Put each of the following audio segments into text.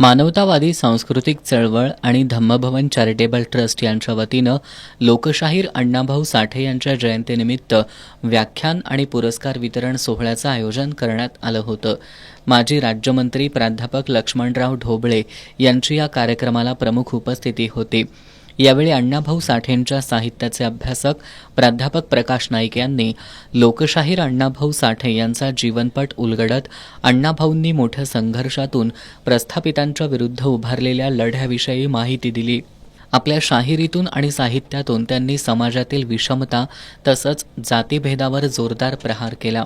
मानवतावादी सांस्कृतिक चळवळ आणि धम्मभवन चॅरिटेबल ट्रस्ट यांच्या वतीनं लोकशाहीर अण्णाभाऊ साठे यांच्या जयंतीनिमित्त व्याख्यान आणि पुरस्कार वितरण सोहळ्याचं आयोजन करण्यात आलं होतं. माजी राज्यमंत्री प्राध्यापक लक्ष्मणराव ढोबळे यांची या कार्यक्रमाला प्रमुख उपस्थिती होती. यावेळी अण्णाभाऊ साठेंच्या साहित्याचे अभ्यासक प्राध्यापक प्रकाश नाईक यांनी लोकशाहीर अण्णाभाऊ साठे यांचा जीवनपट उलगडत अण्णाभाऊंनी मोठ्या संघर्षातून प्रस्थापितांच्या विरुद्ध उभारलेल्या लढ्याविषयी माहिती दिली. आपल्या शाहिरीतून आणि साहित्यातून त्यांनी समाजातील विषमता तसंच जातीभेदावर जोरदार प्रहार केला.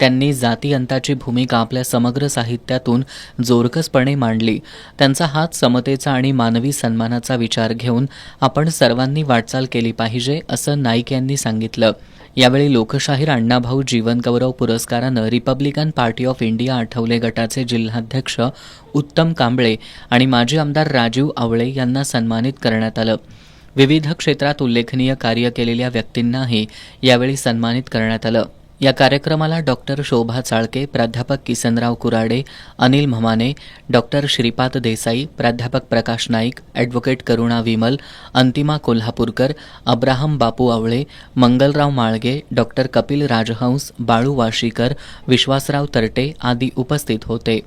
त्यांनी जातीअंताची भूमिका आपल्या समग्र साहित्यातून जोरकसपणे मांडली. त्यांचा हात समतेचा आणि मानवी सन्मानाचा विचार घेऊन आपण सर्वांनी वाटचाल केली पाहिजे असं नाईक यांनी सांगितलं. यावेळी लोकशाहीर अण्णाभाऊ जीवनगौरव पुरस्कारानं Republican Party of India Athawale गटाचे जिल्हाध्यक्ष उत्तम कांबळे आणि माजी आमदार राजीव आवळे यांना सन्मानित करण्यात आलं. विविध क्षेत्रात उल्लेखनीय कार्य केलेल्या व्यक्तींनाही यावेळी सन्मानित करण्यात आलं. या कार्यक्रमाला डॉक्टर शोभा चाळके प्राध्यापक किसनराव कुराडे अनिल म्हमाने डॉक्टर श्रीपाद देसाई प्राध्यापक Prakash Naik advocate Karuna Vimal Antima Kolhapurkar Abraham Bapu Awale Mangalrao Malge doctor Kapil Rajhans Balu Washikar Vishwasrao Tarte आदी उपस्थित होते.